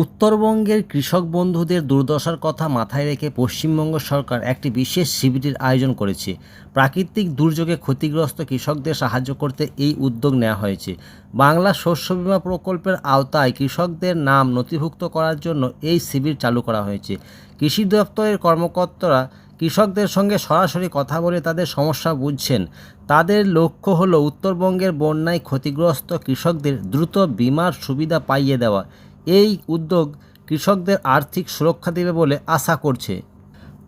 উত্তরবঙ্গের কৃষক বন্ধুদের দুর্দশার কথা মাথায় রেখে পশ্চিমবঙ্গ সরকার একটি বিশেষ শিবিরের আয়োজন করেছে। প্রাকৃতিক দুর্যোগে ক্ষতিগ্রস্ত কৃষকদের সাহায্য করতে এই উদ্যোগ নেওয়া হয়েছে। বাংলা শস্য বিমা প্রকল্পের আওতায় কৃষকদের নাম নথিভুক্ত করার জন্য এই শিবির চালু করা হয়েছে। কৃষি দপ্তরের কর্মকর্তারা কৃষকদের সঙ্গে সরাসরি কথা বলে তাদের সমস্যা বুঝছেন। তাদের লক্ষ্য হলো উত্তরবঙ্গের বন্যায় ক্ষতিগ্রস্ত কৃষকদের দ্রুত বিমার সুবিধা পাইয়ে দেওয়া। এই উদ্যোগ কৃষকদের আর্থিক সুরক্ষা দেবে বলে আশা করছে।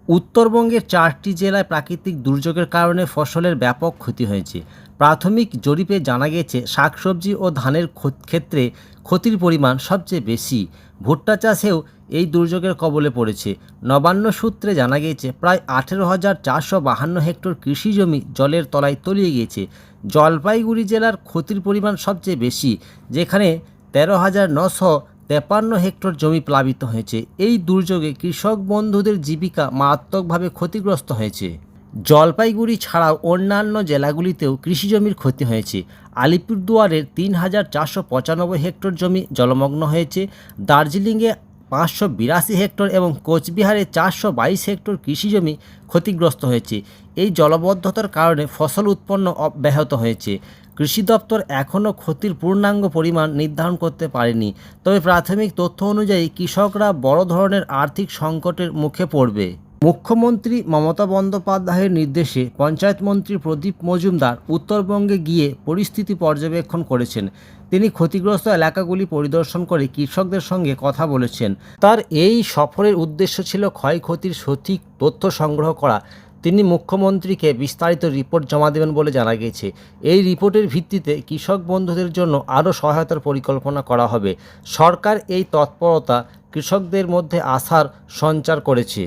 উত্তরবঙ্গের চারটি জেলায় প্রাকৃতিক দুর্যোগের কারণে ফসলের ব্যাপক ক্ষতি হয়েছে। প্রাথমিক জরিপে জানা গেছে, শাকসবজি ও ধানের ক্ষেত্রে ক্ষতির পরিমাণ সবচেয়ে বেশি। ভুট্টা চাষেও এই দুর্যোগের কবলে পড়েছে। নবান্ন সূত্রে জানা গিয়েছে প্রায় আঠেরো হাজার চারশো বাহান্ন হেক্টর কৃষি জমি জলের তলায় তলিয়ে গিয়েছে। জলপাইগুড়ি জেলার ক্ষতির পরিমাণ সবচেয়ে বেশি, যেখানে তেরো হাজার নশো তেপান্ন হেক্টর জমি প্লাবিত হয়েছে। এই দুর্যোগে কৃষক বন্ধুদের জীবিকা মারাত্মকভাবে ক্ষতিগ্রস্ত হয়েছে। জলপাইগুড়ি ছাড়াও অন্যান্য জেলাগুলিতেও কৃষিজমির ক্ষতি হয়েছে। আলিপুরদুয়ারের তিন হাজার চারশো পঁচানব্বই হেক্টর জমি জলমগ্ন হয়েছে। দার্জিলিংয়ে পাঁচশো বিরাশি হেক্টর এবং কোচবিহারে চারশো বাইশ হেক্টর কৃষিজমি ক্ষতিগ্রস্ত হয়েছে। এই জলবদ্ধতার কারণে ফসল উৎপন্ন ব্যাহত হয়েছে। কৃষি দপ্তর এখনও ক্ষতির পূর্ণাঙ্গ পরিমাণ নির্ধারণ করতে পারেনি। তবে প্রাথমিক তথ্য অনুযায়ী কৃষকরা বড় ধরনের আর্থিক সংকটের মুখে পড়বে। মুখ্যমন্ত্রী মমতা বন্দ্যোপাধ্যায়ের নির্দেশে পঞ্চায়েত মন্ত্রী প্রদীপ মজুমদার উত্তরবঙ্গে গিয়ে পরিস্থিতি পর্যবেক্ষণ করেছেন। তিনি ক্ষতিগ্রস্ত এলাকাগুলি পরিদর্শন করে কৃষকদের সঙ্গে কথা বলেছেন। তার এই সফরের উদ্দেশ্য ছিল ক্ষয়ক্ষতির সঠিক তথ্য সংগ্রহ করা। তিনি মুখ্যমন্ত্রীকে বিস্তারিত রিপোর্ট জমা দেবেন বলে জানা গেছে। এই রিপোর্টের ভিত্তিতে কৃষক বন্ধুদের জন্য আরও সহায়তার পরিকল্পনা করা হবে। সরকার এই তৎপরতা কৃষকদের মধ্যে আশার সঞ্চার করেছে।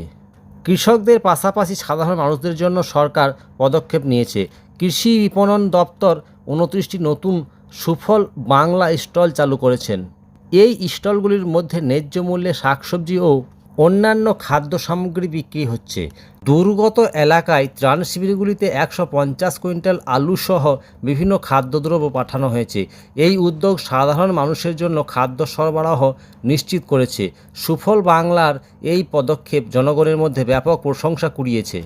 কৃষকদের পাশাপাশি সাধারণ মানুষদের জন্য সরকার পদক্ষেপ নিয়েছে। কৃষি বিপণন দপ্তর উনত্রিশটি নতুন সুফল বাংলা স্টল চালু করেছেন। এই স্টলগুলির মধ্যে ন্যায্য মূল্যে শাকসবজি ও অন্যান্য খাদ্য সামগ্রী বিক্রি হচ্ছে। দুর্গত এলাকায় ত্রাণ শিবিরগুলিতে একশো পঞ্চাশ কুইন্টাল আলুসহ বিভিন্ন খাদ্যদ্রব্য পাঠানো হয়েছে। এই উদ্যোগ সাধারণ মানুষের জন্য খাদ্য সরবরাহ নিশ্চিত করেছে। সুফল বাংলার এই পদক্ষেপ জনগণের মধ্যে ব্যাপক প্রশংসা কুড়িয়েছে।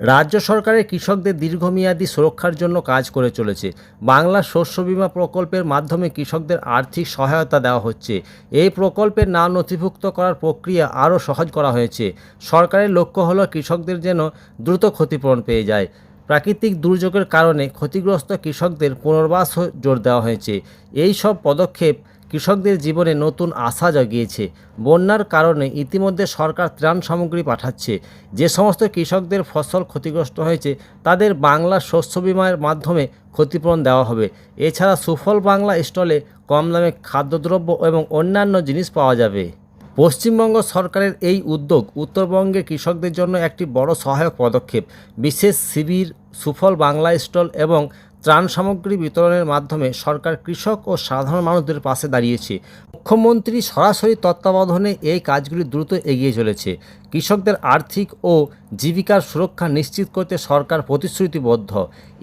রাজ্য সরকারের কৃষকদের দীর্ঘমেয়াদী সুরক্ষার জন্য কাজ করে চলেছে। বাংলা শস্য বিমা প্রকল্পের মাধ্যমে কৃষকদের আর্থিক সহায়তা দেওয়া হচ্ছে। এই প্রকল্পের নাম নথিভুক্ত করার প্রক্রিয়া আরও সহজ করা হয়েছে। সরকারের লক্ষ্য হলো কৃষকদের যেন দ্রুত ক্ষতিপূরণ পেয়ে যায়। প্রাকৃতিক দুর্যোগের কারণে ক্ষতিগ্রস্ত কৃষকদের পুনর্বাস জোর দেওয়া হয়েছে। এই সব পদক্ষেপ কৃষকদের জীবনে নতুন আশা জাগিয়েছে। বন্যার কারণে ইতিমধ্যে সরকার ত্রাণ সামগ্রী পাঠাচ্ছে। যে সমস্ত কৃষকদের ফসল ক্ষতিগ্রস্ত হয়েছে, তাদের বাংলা শস্য বিমার মাধ্যমে ক্ষতিপূরণ দেওয়া হবে। এছাড়া সুফল বাংলা স্টলে কম দামে খাদ্যদ্রব্য এবং অন্যান্য জিনিস পাওয়া যাবে। পশ্চিমবঙ্গ সরকারের এই উদ্যোগ উত্তরবঙ্গের কৃষকদের জন্য একটি বড় সহায়ক পদক্ষেপ। বিশেষ শিবির, সুফল বাংলা স্টল এবং ত্রাণ সামগ্রী বিতরণের মাধ্যমে সরকার কৃষক ও সাধারণ মানুষদের পাশে দাঁড়িয়েছে। মুখ্যমন্ত্রী সরাসরি তত্ত্বাবধানে এই কাজগুলি দ্রুত এগিয়ে চলেছে। কৃষকদের আর্থিক ও জীবিকার সুরক্ষা নিশ্চিত করতে সরকার প্রতিশ্রুতিবদ্ধ।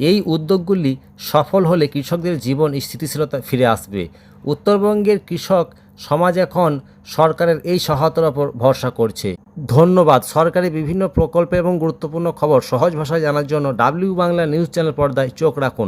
এই উদ্যোগগুলি সফল হলে কৃষকদের জীবন স্থিতিশীলতা ফিরে আসবে। উত্তরবঙ্গের কৃষক সমাজ এখন সরকারের এই সহায়তার ওপর ভরসা করছে। ধন্যবাদ। সরকারি বিভিন্ন প্রকল্প এবং গুরুত্বপূর্ণ খবর সহজ ভাষায় জানার জন্য ডাব্লিউ বাংলা নিউজ চ্যানেল পর্দায় চোখ রাখুন।